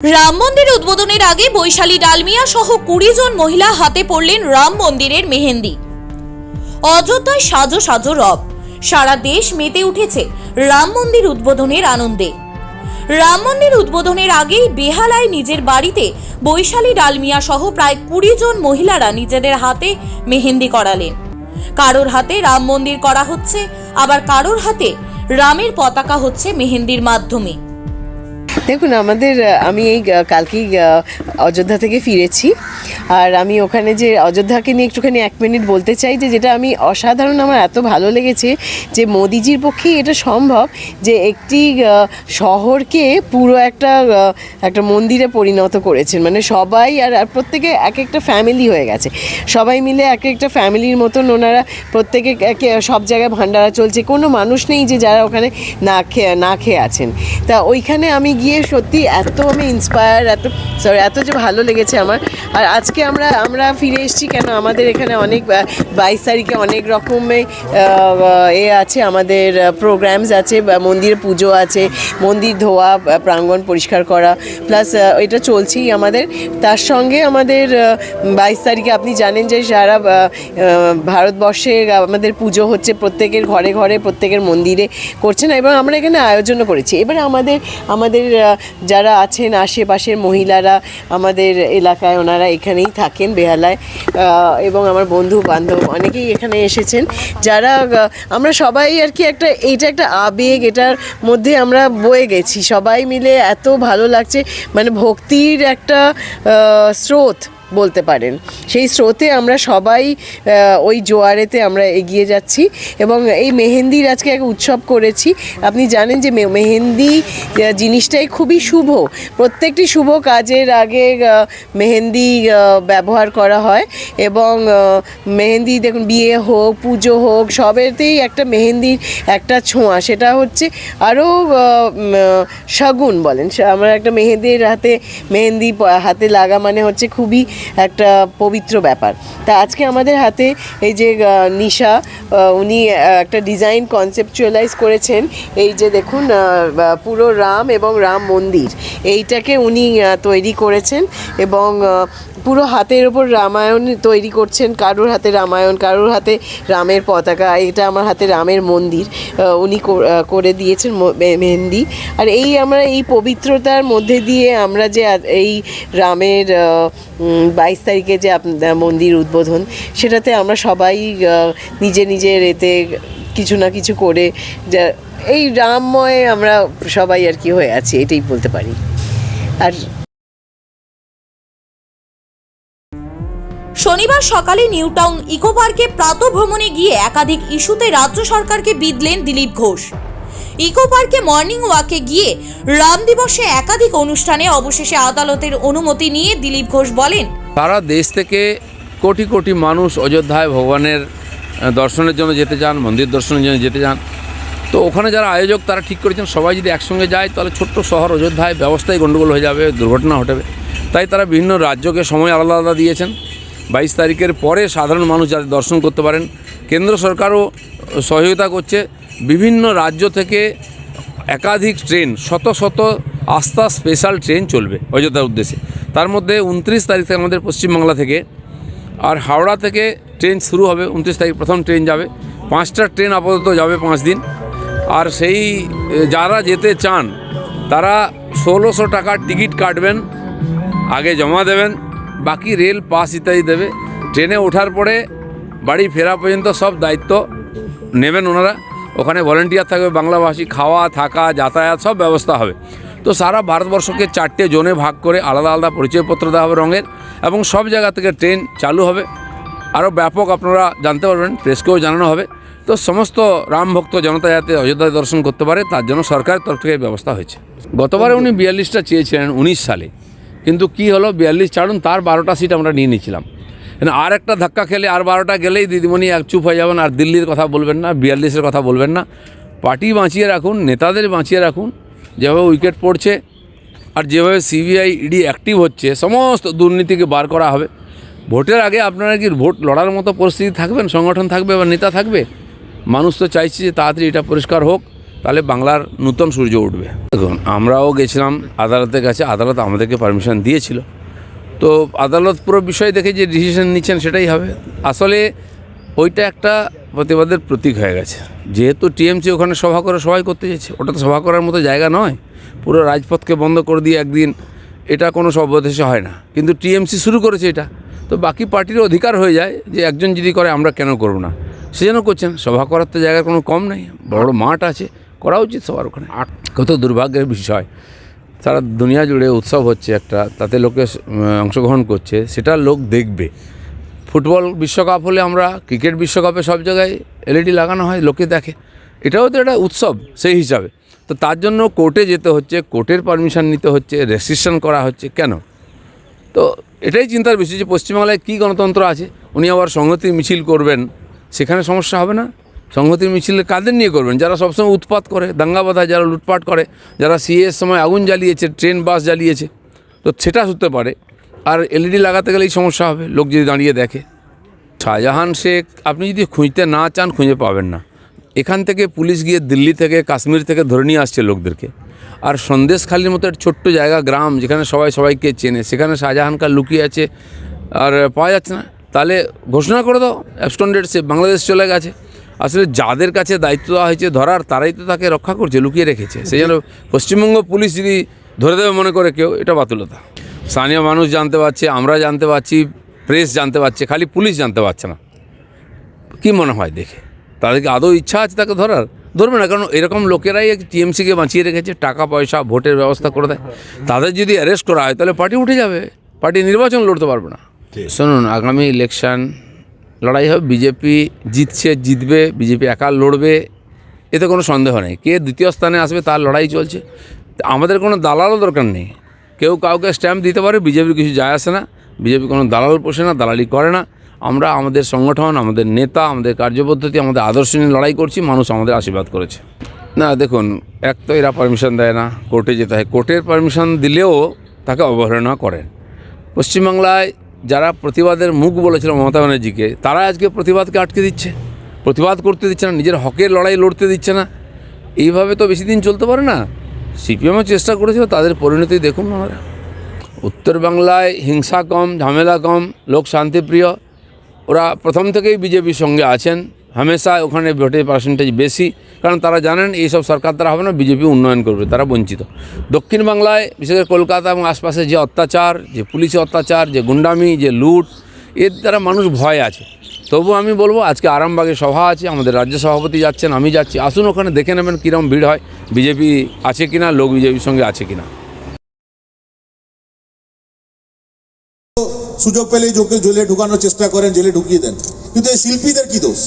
রাম মন্দির উদ্বোধনের আগে বৈশালী ডালমিয়া সহ কুড়ি জন মহিলা হাতে পড়লেন রাম মন্দিরের মেহেন্দি। অযোধ্যায় সাজো সাজো রব। সারা দেশ মেতে উঠেছে রাম মন্দির উদ্বোধনের আনন্দে। রাম মন্দির উদ্বোধনের আগেই বেহালায় নিজের বাড়িতে বৈশালী ডালমিয়া সহ প্রায় কুড়ি জন মহিলারা নিজেদের হাতে মেহেন্দি করালেন। কারোর হাতে রাম মন্দির করা হচ্ছে, আবার কারোর হাতে রামের পতাকা হচ্ছে মেহেন্দির মাধ্যমে। দেখুন, আমাদের আমি এই কালকেই অযোধ্যা থেকে ফিরেছি। আর আমি ওখানে যে অযোধ্যাকে নিয়ে একটুখানি এক মিনিট বলতে চাই যে, যেটা আমি অসাধারণ আমার এত ভালো লেগেছে যে, মোদিজির পক্ষেই এটা সম্ভব যে, একটি শহরকে পুরো একটা একটা মন্দিরে পরিণত করেছেন। মানে সবাই আর প্রত্যেকে এক একটা ফ্যামিলি হয়ে গেছে। সবাই মিলে এক একটা ফ্যামিলির মতন ওনারা প্রত্যেকে সব জায়গায় ভান্ডারা চলছে। কোনো মানুষ নেই যে, যারা ওখানে না খেয়ে না খেয়ে আছেন। তা ওইখানে আমি গিয়ে সত্যি এত আমি ইন্সপায়ার এত সরি এত যে ভালো লেগেছে আমার। আর আজকে আমরা আমরা ফিরে এসেছি কেন? আমাদের এখানে অনেক বাইশ তারিখে অনেক রকমের এ আছে, আমাদের প্রোগ্রামস আছে মন্দির পুজো আছে, মন্দির ধোয়া প্রাঙ্গণ পরিষ্কার করা প্লাস এটা চলছেই আমাদের। তার সঙ্গে আমাদের বাইশ তারিখে আপনি জানেন যে সারা ভারতবর্ষে আমাদের পুজো হচ্ছে প্রত্যেকের ঘরে ঘরে, প্রত্যেকের মন্দিরে করছে না, এবং আমরা এখানে আয়োজনও করেছি। এবার আমাদের আমাদের যারা আছেন আশেপাশের মহিলারা আমাদের এলাকায়, ওনারা এখানেই থাকেন বেহালায়। এবং আমার বন্ধু বান্ধব অনেকেই এখানে এসেছেন। যারা আমরা সবাই আর কি একটা, এইটা একটা আবেগ, এটার মধ্যে আমরা বয়ে গেছি। সবাই মিলে এত ভালো লাগছে মানে ভক্তির একটা স্রোত। বলতে পারেন। সেই স্রোতে আমরা সবাই ওই জোয়ারেতে আমরা এগিয়ে যাচ্ছি এবং এই মেহেন্দির আজকে এক উৎসব করেছি। আপনি জানেন যে মেহেন্দি জিনিসটাই খুবই শুভ। প্রত্যেকটি শুভ কাজের আগে মেহেন্দি ব্যবহার করা হয় এবং মেহেন্দি দেখুন, বিয়ে হোক, পুজো হোক, সবেতেই একটা মেহেন্দির একটা ছোঁয়া। সেটা হচ্ছে আরও শগুন বলেন। আমরা একটা মেহেন্দির হাতে, মেহেন্দি হাতে লাগা মানে হচ্ছে খুবই একটা পবিত্র ব্যাপার। তা আজকে আমাদের হাতে এই যে নিশা উনি একটা ডিজাইন কনসেপচুয়ালাইজ করেছেন। এই যে দেখুন পুরো রাম এবং রাম মন্দির, এইটাকে উনি তৈরি করেছেন এবং পুরো হাতের ওপর রামায়ণ তৈরি করছেন। কারোর হাতে রামায়ণ, কারোর হাতে রামের পতাকা, এটা আমার হাতে রামের মন্দির উনি করে দিয়েছেন মেহেন্দি। আর এই আমরা এই পবিত্রতার মধ্যে দিয়ে আমরা যে এই রামের বাইশ তারিখে যে মন্দির উদ্বোধন, সেটাতে আমরা সবাই নিজে নিজের এতে কিছু না কিছু করে যা, এই রামময় আমরা সবাই আর কি হয়ে আছি, এটাই বলতে পারি। আর শনিবার সকালে নিউ টাউন ইকো পার্কে প্রাতভ্রমণে গিয়ে একাধিক ইস্যুতে রাজ্য সরকারকে বিদলেন দিলীপ ঘোষ। ইকো পার্কে মর্নিং ওয়াকে গিয়ে রাম দিবসে একাধিক অনুষ্ঠানে অবশেষে আদালতের অনুমতি নিয়ে দিলীপ ঘোষ বলেন, সারা দেশ থেকে কোটি কোটি মানুষ অযোধ্যায় ভগবানের দর্শনের জন্য যেতে চান, মন্দির দর্শনের জন্য যেতে চান। তো ওখানে যারা আয়োজক তারা ঠিক করেছেন, সবাই যদি একসঙ্গে যায় তাহলে ছোট্ট শহর অযোধ্যায় ব্যবস্থায় গণ্ডগোল হয়ে যাবে, দুর্ঘটনা ঘটবে। তাই তারা বিভিন্ন রাজ্যকে সময় আলাদা আলাদা দিয়েছেন। বাইশ তারিখের পরে সাধারণ মানুষ যাতে দর্শন করতে পারেন। কেন্দ্র সরকারও সহযোগিতা করছে। বিভিন্ন রাজ্য থেকে একাধিক ট্রেন, শত শত আস্থা স্পেশাল ট্রেন চলবে অযোধ্যার উদ্দেশ্যে। তার মধ্যে উনত্রিশ তারিখ থেকে আমাদের পশ্চিমবাংলা থেকে আর হাওড়া থেকে ট্রেন শুরু হবে, উনত্রিশ তারিখ প্রথম ট্রেন যাবে। পাঁচটা ট্রেন আপাতত যাবে পাঁচ দিন। আর সেই, যারা যেতে চান, তারা ষোলোশো টাকার টিকিট কাটবেন, আগে জমা দেবেন। বাকি রেল পাস ইত্যাদি দেবে। ট্রেনে ওঠার পরে বাড়ি ফেরা পর্যন্ত সব দায়িত্ব নেবেন ওনারা। ওখানে ভলেন্টিয়ার থাকবে, বাংলাভাষী খাওয়া, থাকা, যাতায়াত সব ব্যবস্থা হবে। তো সারা ভারতবর্ষকে চারটে জোনে ভাগ করে আলাদা আলাদা পরিচয়পত্র দেওয়া হবে রঙের এবং সব জায়গা থেকে ট্রেন চালু হবে। আরও ব্যাপক আপনারা জানতে পারবেন, প্রেসকেও জানানো হবে। তো সমস্ত রাম ভক্ত জনতা যাতে অযোধ্যা দর্শন করতে পারে, তার জন্য সরকারের তরফ থেকে ব্যবস্থা হয়েছে। গতবারে উনি বিয়াল্লিশটা চেয়েছিলেন, উনিশ সালে। কিন্তু কি হলো? বিয়াল্লিশ ছাড়ুন, তার বারোটা সিট আমরা নিয়ে নিয়েছিলাম। আর একটা ধাক্কা খেলে আর বারোটা গেলেই দিদিমণি এক চুপ হয়ে যাবেন, আর দিল্লির কথা বলবেন না, বিয়াল্লিশের কথা বলবেন না। পার্টি বাঁচিয়ে রাখুন, নেতাদের বাঁচিয়ে রাখুন, যেভাবে উইকেট পড়ছে আর যেভাবে সিবিআই ইডি অ্যাক্টিভ হচ্ছে, সমস্ত দুর্নীতিকে বার করা হবে। ভোটের আগে আপনারা কি ভোট লড়ার মতো পরিস্থিতি থাকবেন? সংগঠন থাকবে বা নেতা থাকবে? মানুষ তো চাইছে যে তাড়াতাড়ি এটা পরিষ্কার হোক। তাহলে বাংলার নূতন সূর্য উঠবে। দেখুন, আমরাও গেছিলাম আদালতের কাছে, আদালত আমাদেরকে পারমিশন দিয়েছিল। তো আদালত পুরো বিষয় দেখে যে ডিসিশন নিচ্ছেন সেটাই হবে। আসলে ওইটা একটা প্রতিবাদের প্রতীক হয়ে গেছে। যেহেতু টিএমসি ওখানে সভা করে সবাই করতে চাইছে, ওটা তো সভা করার মতো জায়গা নয়। পুরো রাজপথকে বন্ধ করে দিয়ে একদিন এটা কোনো সভ্যদেশে হয় না। কিন্তু টিএমসি শুরু করেছে এটা। তো বাকি পার্টির অধিকার হয়ে যায় যে একজন যদি করে, আমরা কেন করব না? সে যেন করছেন। সভা করার তো জায়গার কোনো কম নেই। বড় মাঠ আছে। করা উচিত সবার ওখানে। আর কত দুর্ভাগ্যের বিষয়, সারা দুনিয়া জুড়ে উৎসব হচ্ছে একটা, তাতে লোকে অংশগ্রহণ করছে, সেটা লোক দেখবে। ফুটবল বিশ্বকাপ হলে আমরা ক্রিকেট বিশ্বকাপে সব জায়গায় এলইডি লাগানো হয়, লোকে দেখে। এটাও তো একটা উৎসব সেই হিসাবে। তো তার জন্য কোর্টে যেতে হচ্ছে, কোর্টের পারমিশন নিতে হচ্ছে, রেস্ট্রিকশন করা হচ্ছে, কেন? তো এটাই চিন্তার বিষয় যে পশ্চিমবাংলায় কী গণতন্ত্র আছে, উনি আবার সংহতি মিছিল করবেন, সেখানে সমস্যা হবে না? সংহতির মিছিলে কাদের নিয়ে করবেন? যারা সবসময় উৎপাত করে, দাঙ্গা বাঁধায় যারা লুটপাট করে, যারা সিএর সময় আগুন জ্বালিয়েছে, ট্রেন, বাস জ্বালিয়েছে, তো সেটা হতে পারে। আর এলইডি লাগাতে গেলেই সমস্যা হবে, লোক যদি দাঁড়িয়ে দেখে। শাহজাহান শেখ, আপনি যদি খুঁজতে না চান, খুঁজে পাবেন না। এখান থেকে পুলিশ গিয়ে দিল্লি থেকে, কাশ্মীর থেকে ধরে নিয়ে আসছে লোকদেরকে। আর সন্দেশখালির মতো একটা ছোট্ট জায়গা, গ্রাম, যেখানে সবাই সবাইকে চেনে, সেখানে শাহজাহান খান লুকিয়ে আছে, আর পাওয়া যাচ্ছে না। তাহলে ঘোষণা করে দাও অ্যাবস্টন্ডেড সে বাংলাদেশ চলে গেছে। আসলে যাদের কাছে দায়িত্ব দেওয়া হয়েছে ধরার তারাই তো তাকে রক্ষা করছে লুকিয়ে রেখেছে। সেই জন্য পশ্চিমবঙ্গ পুলিশ যদি ধরে দেবে মনে করে কেউ এটা বাতুলতা। স্থানীয় মানুষ জানতে পারছে আমরা জানতে পারছি প্রেস জানতে পারছে খালি পুলিশ জানতে পারছে না। কি মনে হয় দেখে? তাদেরকে আদৌ ইচ্ছা আছে তাকে ধরার? ধরবে না কারণ এরকম লোকেরাই টিএমসিকে বাঁচিয়ে রেখেছে টাকা পয়সা ভোটের ব্যবস্থা করে দেয়। তাদের যদি অ্যারেস্ট করা হয় তাহলে পার্টি উঠে যাবে। পার্টি নির্বাচন লড়তে পারবে না। শুনুন আগামী ইলেকশন লড়াই হবে বিজেপি জিতছে, জিতবে বিজেপি একা লড়বে, এতে কোনো সন্দেহ নেই। কে দ্বিতীয় স্থানে আসবে তার লড়াই চলছে। আমাদের কোনো দালালও দরকার নেই। কেউ কাউকে স্ট্যাম্প দিতে পারে বিজেপির কিছু যায় আসে না বিজেপি কোনো দালাল পোষে না, দালালি করে না। আমরা আমাদের সংগঠন, আমাদের নেতা, আমাদের কার্যপদ্ধতি, আমাদের আদর্শ নিয়ে লড়াই করছি, মানুষ আমাদের আশীর্বাদ করেছে। না, দেখুন, এক তো এরা পারমিশন দেয় না, কোর্টে যেতে হয়। কোর্টের পারমিশন দিলেও তাকে অবহেলনা করেন। পশ্চিমবাংলায় যারা প্রতিবাদের মুখ বলেছিল মমতা ব্যানার্জিকে, তারা আজকে প্রতিবাদকে আটকে দিচ্ছে। প্রতিবাদ করতে দিচ্ছে না, নিজের হকের লড়াই লড়তে দিচ্ছে না। এইভাবে তো বেশি দিন চলতে পারে না। সিপিএমও চেষ্টা করেছিল, তাদের পরিণতি দেখুন আমরা উত্তর বাংলায় হিংসা কম, ঝামেলা কম, লোক শান্তিপ্রিয়। ওরা প্রথম থেকেই বিজেপির সঙ্গে আছেন। হামেশা ওখানে ভোটের পার্সেন্টেজ বেশি। কারণ তারা জানেন এইসব সরকার তারা হবে না, বিজেপি উন্নয়ন করবে, তারা বঞ্চিত। দক্ষিণ বাংলায়, বিশেষ করে কলকাতা এবং আশপাশে যে অত্যাচার, যে পুলিশি অত্যাচার, যে গুন্ডামি, যে লুট, এর দ্বারা মানুষ ভয় আছে। তবু আমি বলব, আজকে আরামবাগে সভা আছে, আমাদের রাজ্য সভাপতি যাচ্ছেন, আমি যাচ্ছি। আসুন ওখানে দেখে নেবেন কীরকম ভিড় হয়, বিজেপি আছে কিনা, লোক বিজেপির সঙ্গে আছে কিনা। সুযোগ পেলেই যোকে জেলে ঢুকানোর চেষ্টা করেন, জেলে ঢুকিয়ে দেন। কিন্তু এই শিল্পীদের কি দোষ?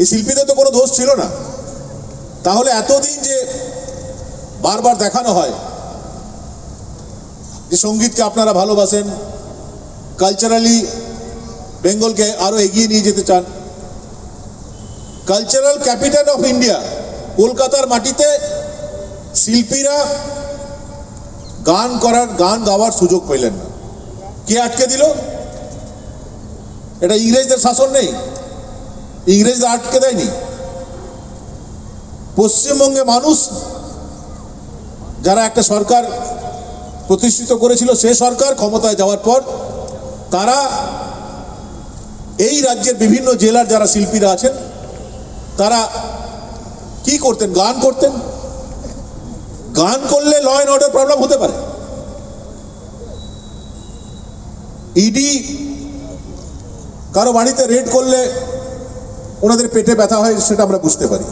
এই শিল্পীদের তো কোনো দোষ ছিল না। তাহলে এতদিন যে বারবার দেখানো হয় যে সঙ্গীতকে আপনারা ভালোবাসেন কালচারালি বেঙ্গলকে আরও এগিয়ে নিয়ে যেতে চান কালচারাল ক্যাপিটাল অফ ইন্ডিয়া কলকাতার মাটিতে শিল্পীরা গান করার, গান গাওয়ার সুযোগ পেলেন না। কে আটকে দিল? এটা ইংরেজদের শাসন নেই। ইংরেজদের আটকে দেয়নি। পশ্চিমবঙ্গে মানুষ যারা একটা সরকার প্রতিষ্ঠিত করেছিল, সে সরকার ক্ষমতায় যাওয়ার পর তারা এই রাজ্যের বিভিন্ন জেলার যারা শিল্পীরা আছেন, তারা কি করতেন? গান করতেন। গান করলে ল অ্যান্ড অর্ডার প্রবলেম হতে পারে। ইডি কারও বাড়িতে রেড করলে ওনাদের পেটে ব্যথা হয়, সেটা আমরা বুঝতে পারি।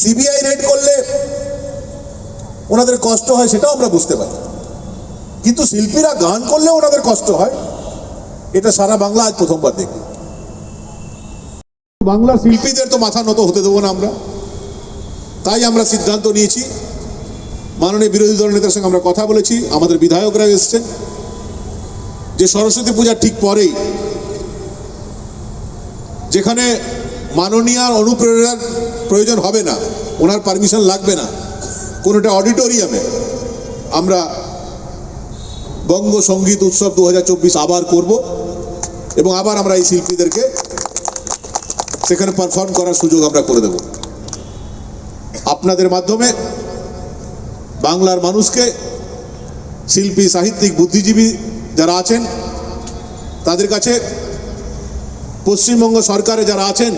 সিবিআই রেড করলে ওনাদের কষ্ট হয়, সেটাও আমরা বুঝতে পারি। কিন্তু শিল্পীরা গান করলে ওনাদের কষ্ট হয়। এটা সারা বাংলা আজ প্রথমবার দেখি। বাংলা শিল্পীদের তো মাথা নত হতে দেবো না আমরা। তাই আমরা সিদ্ধান্ত নিয়েছি, মাননীয় বিরোধী দল নেতার সঙ্গে আমরা কথা বলেছি, আমাদের বিধায়করা এসছেন। যে সরস্বতী পূজার ঠিক পরেই যেখানে মাননীয়ার অনুপ্রেরণার প্রয়োজন হবে না, ওনার পারমিশন লাগবে না। কোনোটা অডিটোরিয়ামে আমরা বঙ্গ সংগীত উৎসব দু হাজার চব্বিশ আবার করব এবং আবার আমরা এই শিল্পীদেরকে সেখানে পারফর্ম করার সুযোগ আমরা করে দেব। আপনাদের মাধ্যমে বাংলার মানুষকে, শিল্পী, সাহিত্যিক, বুদ্ধিজীবী যারা আছেন, তাদের কাছে পশ্চিমবঙ্গ সরকারে যারা আছেন,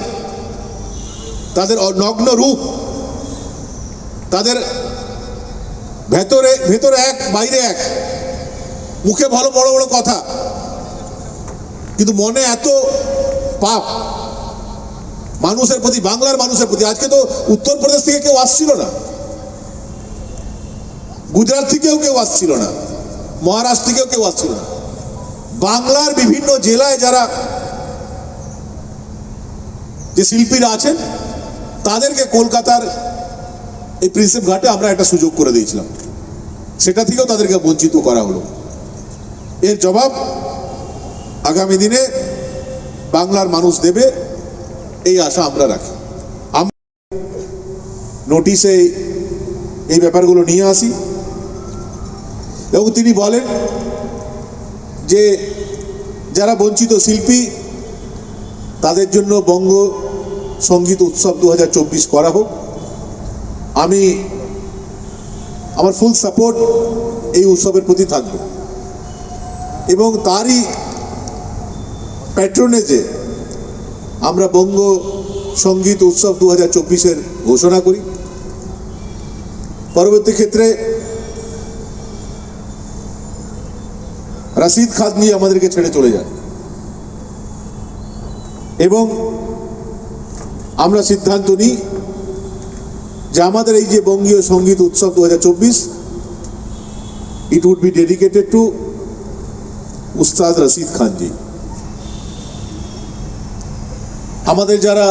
তাদের নগ্ন রূপ, তাদের ভেতরে ভেতরে এক, বাইরে এক। মুখে ভালো, বড় বড় কথা। কিন্তু মনে এত পাপ মানুষের প্রতি, বাংলার মানুষের প্রতি। আজকে তো উত্তরপ্রদেশ থেকে কেউ আসছিল না। গুজরাট থেকেও কেউ আসছিল না। মহারাষ্ট্র থেকেও কেউ আসছিল না। বাংলার বিভিন্ন জেলায় যারা যে শিল্পীরা আছেন, তাদেরকে কলকাতার এই প্রিন্সেপ ঘাটে আমরা একটা সুযোগ করে দিয়েছিলাম। সেটা থেকেও তাদেরকে বঞ্চিত করা হলো। এর জবাব আগামী দিনে বাংলার মানুষ দেবে, এই আশা আমরা রাখি। আমরা নোটিশে এই ব্যাপারগুলো নিয়ে আসি। এবং তিনি বলেন যে, যারা বঞ্চিত শিল্পী, তাদের জন্য বঙ্গ সংগীত উৎসব দু হাজার চব্বিশ করা হোক। আমি আমার ফুল সাপোর্ট এই উৎসবের প্রতি থাকবে। এবং তারই প্যাট্রনেজে আমরা বঙ্গ সংগীত উৎসব দু হাজার ঘোষণা করি। পরবর্তী ক্ষেত্রে রাশিদ খান নিয়ে আমাদেরকে ছেড়ে চলে যায় এবং আমরা সিদ্ধান্ত নিই যে আমাদের এই যে বঙ্গীয় সংগীত উৎসব দু হাজার চব্বিশ it would be dedicated to Ustad Rashid Khanji আমাদের যারা